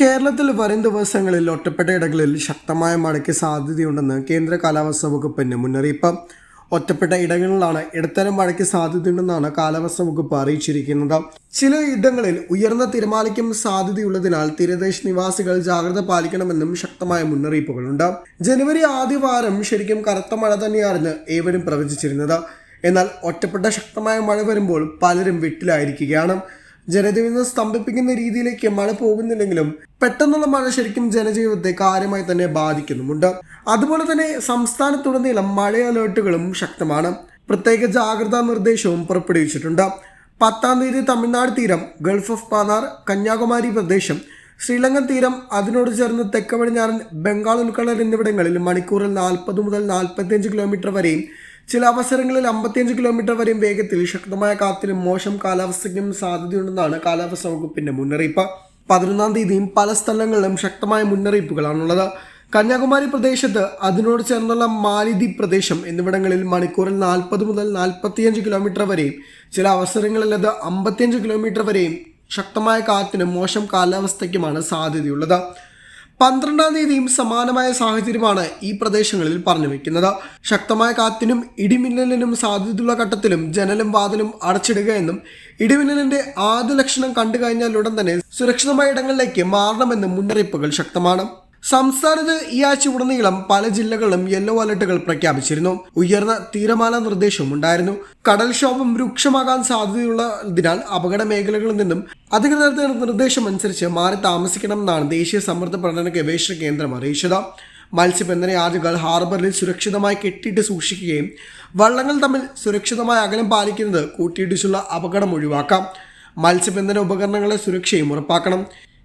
കേരളത്തിൽ വരും ദിവസങ്ങളിൽ ഒറ്റപ്പെട്ട ഇടങ്ങളിൽ ശക്തമായ മഴയ്ക്ക് സാധ്യതയുണ്ടെന്ന് കേന്ദ്ര കാലാവസ്ഥാ വകുപ്പിന്റെ മുന്നറിയിപ്പ്. ഒറ്റപ്പെട്ട ഇടങ്ങളിലാണ് ഇടത്തരം മഴയ്ക്ക് സാധ്യതയുണ്ടെന്നാണ് കാലാവസ്ഥാ വകുപ്പ് അറിയിച്ചിരിക്കുന്നത്. ചില ഇടങ്ങളിൽ ഉയർന്ന തിരമാലയ്ക്കും സാധ്യതയുള്ളതിനാൽ തീരദേശ നിവാസികൾ ജാഗ്രത പാലിക്കണമെന്നും ശക്തമായ മുന്നറിയിപ്പുകളുണ്ട്. ജനുവരി ആദ്യവാരം ശരിക്കും കനത്ത മഴ തന്നെയാണെന്ന് ഏവരും പ്രവചിച്ചിരുന്നത്. എന്നാൽ ഒറ്റപ്പെട്ട ശക്തമായ മഴ വരുമ്പോൾ പലരും വീട്ടിലായിരിക്കുകയാണ്. ജനജീവിതം സ്തംഭിപ്പിക്കുന്ന രീതിയിലേക്ക് മഴ പോകുന്നില്ലെങ്കിലും പെട്ടെന്നുള്ള മഴ ശരിക്കും ജനജീവിതത്തെ കാര്യമായി തന്നെ ബാധിക്കുന്നുമുണ്ട്. അതുപോലെ തന്നെ സംസ്ഥാനത്തുടനീളം മഴ അലേർട്ടുകളും ശക്തമാണ്. പ്രത്യേക ജാഗ്രതാ നിർദ്ദേശവും പുറപ്പെടുവിച്ചിട്ടുണ്ട്. പത്താം തീയതി തമിഴ്നാട് തീരം ഗൾഫ് ഓഫ് പാനാർ കന്യാകുമാരി പ്രദേശം ശ്രീലങ്കൻ തീരം അതിനോട് ചേർന്ന് തെക്ക് പടിഞ്ഞാറൻ ബംഗാൾ ഉൾക്കടൽ എന്നിവിടങ്ങളിൽ മണിക്കൂറിൽ നാൽപ്പത് മുതൽ നാൽപ്പത്തിയഞ്ച് കിലോമീറ്റർ വരെയും ചില അവസരങ്ങളിൽ അമ്പത്തിയഞ്ച് കിലോമീറ്റർ വരെയും വേഗത്തിൽ ശക്തമായ കാറ്റിനും മോശം കാലാവസ്ഥയ്ക്കും സാധ്യതയുണ്ടെന്നാണ് കാലാവസ്ഥാ വകുപ്പിന്റെ മുന്നറിയിപ്പ്. പതിനൊന്നാം തീയതിയും പല സ്ഥലങ്ങളിലും ശക്തമായ മുന്നറിയിപ്പുകളാണുള്ളത്. കന്യാകുമാരി പ്രദേശത്ത് അതിനോട് ചേർന്നുള്ള മാലിദ്വീപ് പ്രദേശം എന്നിവിടങ്ങളിൽ മണിക്കൂറിൽ നാൽപ്പത് മുതൽ നാൽപ്പത്തിയഞ്ച് കിലോമീറ്റർ വരെയും ചില അവസരങ്ങളിൽ അത് അമ്പത്തിയഞ്ച് കിലോമീറ്റർ വരെയും ശക്തമായ കാറ്റിനും മോശം കാലാവസ്ഥയ്ക്കുമാണ് സാധ്യതയുള്ളത്. പന്ത്രണ്ടാം തീയതിയും സമാനമായ സാഹചര്യമാണ് ഈ പ്രദേശങ്ങളിൽ പറഞ്ഞു വയ്ക്കുന്നത് ശക്തമായ കാറ്റിനും ഇടിമിന്നലിനും സാധ്യതയുള്ള ഘട്ടത്തിലും ജനലും വാതിലും അടച്ചിടുക എന്നും ഇടിമിന്നലിന്റെ ആദ്യ ലക്ഷണം കണ്ടു കഴിഞ്ഞാൽ ഉടൻ തന്നെ സുരക്ഷിതമായ ഇടങ്ങളിലേക്ക് മാറണമെന്നും മുന്നറിയിപ്പുകൾ ശക്തമാണ്. സംസ്ഥാനത്ത് ഈ ആഴ്ച ഉടനീളം പല ജില്ലകളിലും യെല്ലോ അലർട്ടുകൾ പ്രഖ്യാപിച്ചിരുന്നു. ഉയർന്ന തീരമാല നിർദ്ദേശവും ഉണ്ടായിരുന്നു. കടൽക്ഷോഭം രൂക്ഷമാകാൻ സാധ്യതയുള്ളതിനാൽ അപകട മേഖലകളിൽ നിന്നും അധികൃതരുടെ നിർദ്ദേശം അനുസരിച്ച് മാറി താമസിക്കണം എന്നാണ് ദേശീയ സമ്മർദ്ദ പഠന ഗവേഷണ കേന്ദ്രം അറിയിച്ചത്. മത്സ്യബന്ധന യാർഡുകൾ ഹാർബറിൽ സുരക്ഷിതമായി കെട്ടിയിട്ട് സൂക്ഷിക്കുകയും വള്ളങ്ങൾ തമ്മിൽ സുരക്ഷിതമായ അകലം പാലിക്കുന്നത് കൂട്ടിയിടിച്ചുള്ള അപകടം ഒഴിവാക്കാം. മത്സ്യബന്ധന ഉപകരണങ്ങളുടെ സുരക്ഷയും ഉറപ്പാക്കണം.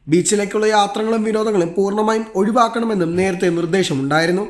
ബീച്ചിലേക്കുള്ള യാത്രകളും വിനോദങ്ങളും പൂർണമായും ഒഴിവാക്കണമെന്നും നേരത്തെ നിർദ്ദേശമുണ്ടായിരുന്നു